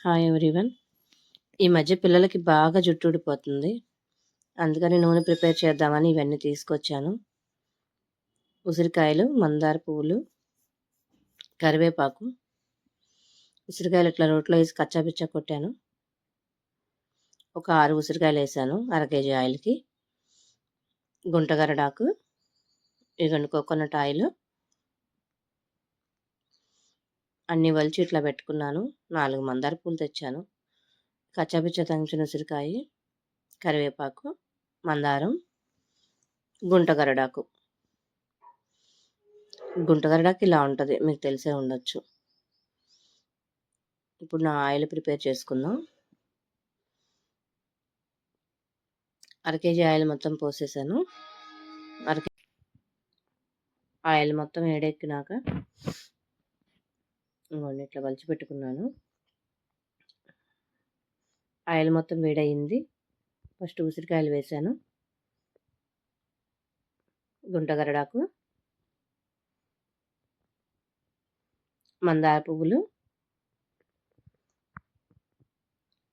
Hi everyone. ఈ మధ్య పిల్లలకి బాగా జుట్టు ఊడిపోతుంది. అందుకని నూనె ప్రిపేర్ చేద్దామని ఇవన్నీ తీసుకొచ్చాను. ఉసిరికాయలు, మందార పువ్వులు, కరివేపాకు. ఉసిరికాయలు ఇట్లా రోట్లో వేసి కచ్చాపిచ్చా కొట్టాను. ఒక ఆరు ఉసిరికాయలు వేసాను అర కేజీ ఆయిల్‌కి. గుంటగరడాకు, ఇవన్నీ కోకోనట్ ఆయిలు. అన్నీ వలిచి ఇట్లా పెట్టుకున్నాను. నాలుగు మందార పూలు తెచ్చాను. కచ్చాపిచ్చ దంచిన ఉసిరికాయ, కరివేపాకు, మందారం, గుంటగరడాకు. గుంటగరడాకు ఇలా ఉంటుంది మీకు తెలిసే ఉండొచ్చు. ఇప్పుడు నా ఆయిల్ ప్రిపేర్ చేసుకుందాం. అర కేజీ ఆయిల్ మొత్తం పోసేసాను. అర ఆయిల్ మొత్తం వేడెక్కినాక ఇవన్నీ ఇట్లా వలిచి పెట్టుకున్నాను. ఆయిల్ మొత్తం వేడయింది. ఫస్ట్ ఉసిరికాయలు వేసాను. గుంటగరడాకు. మందార పువ్వులు.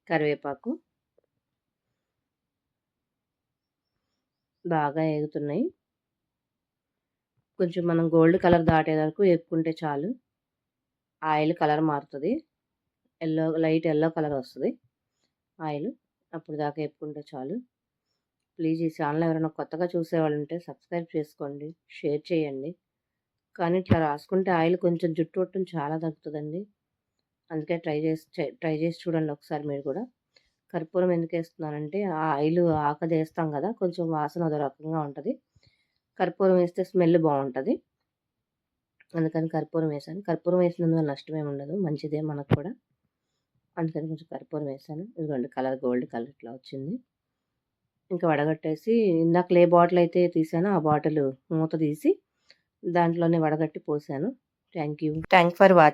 కరివేపాకు. బాగా ఎగుతున్నాయి కొంచెం మనం గోల్డ్ కలర్ దాటే వరకు ఎక్కుంటే చాలు. ఆయిల్ కలర్ మారుతుంది ఎల్లో లైట్ ఎల్లో కలర్ వస్తుంది ఆయిల్. అప్పుడు దాకా ఎప్పుకుంటే చాలు. ప్లీజ్ ఈ ఛానల్ ఎవరైనా కొత్తగా చూసేవాళ్ళు ఉంటే సబ్స్క్రైబ్ చేసుకోండి. షేర్ చేయండి. కానీ ఇట్లా రాసుకుంటే ఆయిల్ కొంచెం జుట్టు పట్టడం చాలా తగ్గుతుందండి అందుకే ట్రై చేసి ట్రై చేసి చూడండి ఒకసారి మీరు కూడా. కర్పూరం ఎందుకేస్తున్నానంటే ఆ ఆయిల్ ఆకదేస్తాం కదా! కొంచెం వాసన అదో రకంగా ఉంటుంది కర్పూరం వేస్తే స్మెల్ బాగుంటుంది అందుకని కర్పూరం వేసాను కర్పూరం వేసినందువల్ల నష్టమేమి ఉండదు. మంచిదే మనకు కూడా. అందుకని కొంచెం కర్పూరం వేసాను ఇదిగోండి కలర్ గోల్డ్ కలర్ ఇట్లా వచ్చింది. ఇంకా వడగట్టేసి ఇందాక ఏ బాటిల్ అయితే తీసానో ఆ బాటిల్ మూత తీసి దాంట్లోనే వడగట్టి పోసాను. Thank you. Thank for watching.